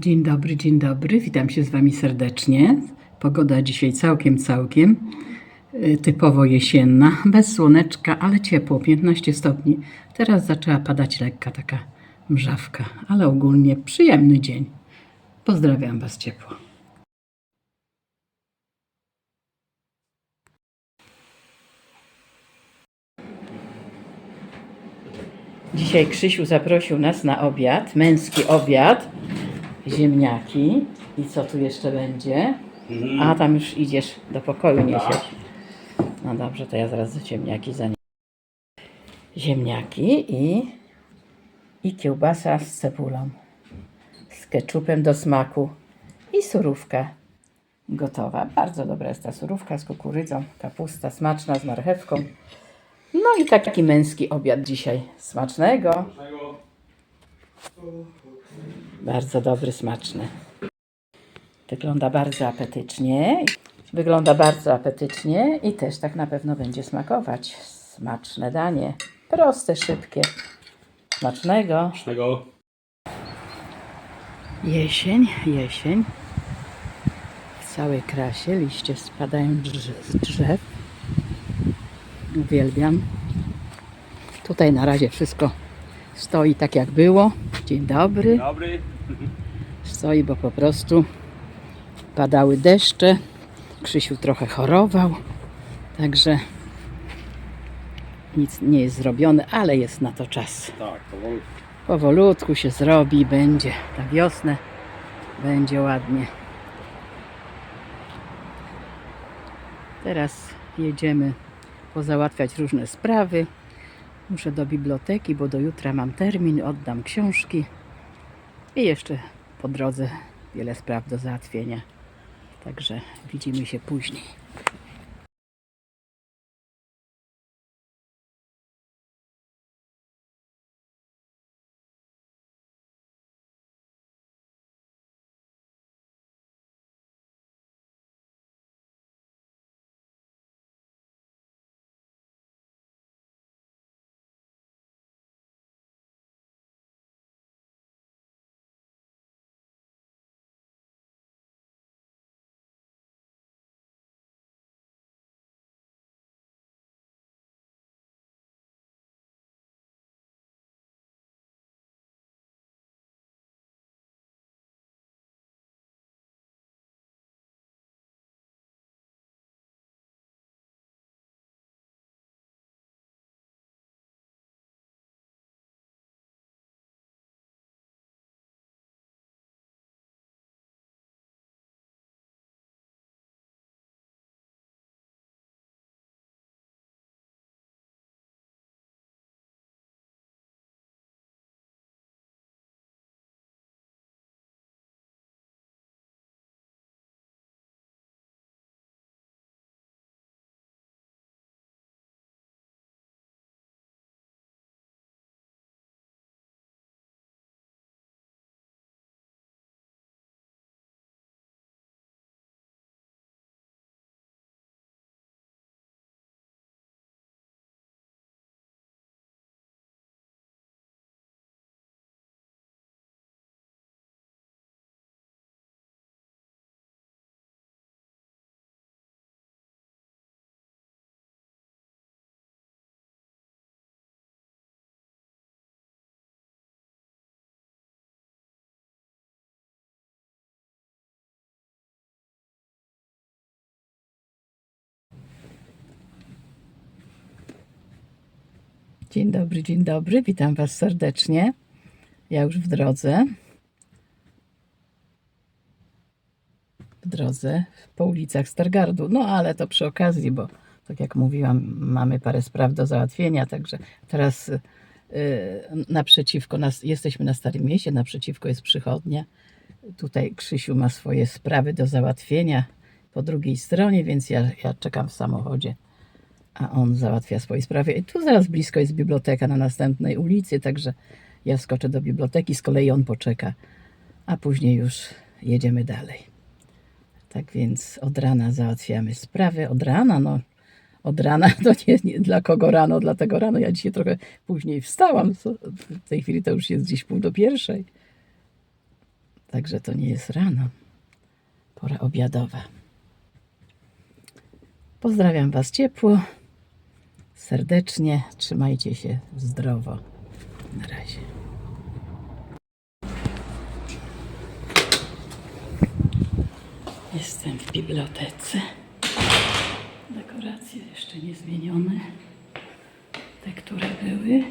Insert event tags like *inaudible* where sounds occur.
Dzień dobry, dzień dobry. Witam się z Wami serdecznie. Pogoda dzisiaj całkiem, całkiem y, typowo jesienna, bez słoneczka, ale ciepło, 15 stopni. Teraz zaczęła padać lekka taka mrzawka, ale ogólnie przyjemny dzień. Pozdrawiam Was ciepło. Dzisiaj Krzysiu zaprosił nas na obiad, męski obiad, ziemniaki i co tu jeszcze będzie? A tam już idziesz do pokoju niesiesz. No dobrze, to ja zaraz ziemniaki zaniosę. Ziemniaki i, i kiełbasa z cebulą, z keczupem do smaku i surówka gotowa. Bardzo dobra jest ta surówka z kukurydzą, kapusta smaczna z marchewką. No i taki męski obiad dzisiaj. Smacznego. Bardzo dobry, smaczny. Wygląda bardzo apetycznie. Wygląda bardzo apetycznie i też tak na pewno będzie smakować. Smaczne danie. Proste, szybkie. Smacznego. Tego. Jesień, jesień. W całej krasie liście spadają z drzew. Uwielbiam. Tutaj na razie wszystko stoi tak jak było. Dzień dobry. Dobry. Stoi, bo po prostu padały deszcze. Krzysiu trochę chorował. Także nic nie jest zrobione, ale jest na to czas Tak, powolutku. powolutku się zrobi, będzie na wiosnę, będzie ładnie. Teraz jedziemy pozałatwiać różne sprawy. Muszę do biblioteki, bo do jutra mam termin, oddam książki i jeszcze po drodze wiele spraw do załatwienia. Także widzimy się później. Dzień dobry, dzień dobry. Witam Was serdecznie. Ja już w drodze. W drodze po ulicach Stargardu. No ale to przy okazji, bo tak jak mówiłam, mamy parę spraw do załatwienia, także teraz y, naprzeciwko nas, jesteśmy na Starym Mieście, naprzeciwko jest przychodnia. Tutaj Krzysiu ma swoje sprawy do załatwienia po drugiej stronie, więc ja, ja czekam w samochodzie a on załatwia swoje sprawy. I tu zaraz blisko jest biblioteka na następnej ulicy, także ja skoczę do biblioteki, z kolei on poczeka, a później już jedziemy dalej. Tak więc od rana załatwiamy sprawy. Od rana, no od rana *laughs* to nie, nie dla kogo rano, dlatego rano ja dzisiaj trochę później wstałam. W tej chwili to już jest gdzieś pół do pierwszej. Także to nie jest rano. Pora obiadowa. Pozdrawiam Was ciepło, serdecznie. Trzymajcie się zdrowo. Na razie. Jestem w bibliotece. Dekoracje jeszcze nie zmienione. Te, które były.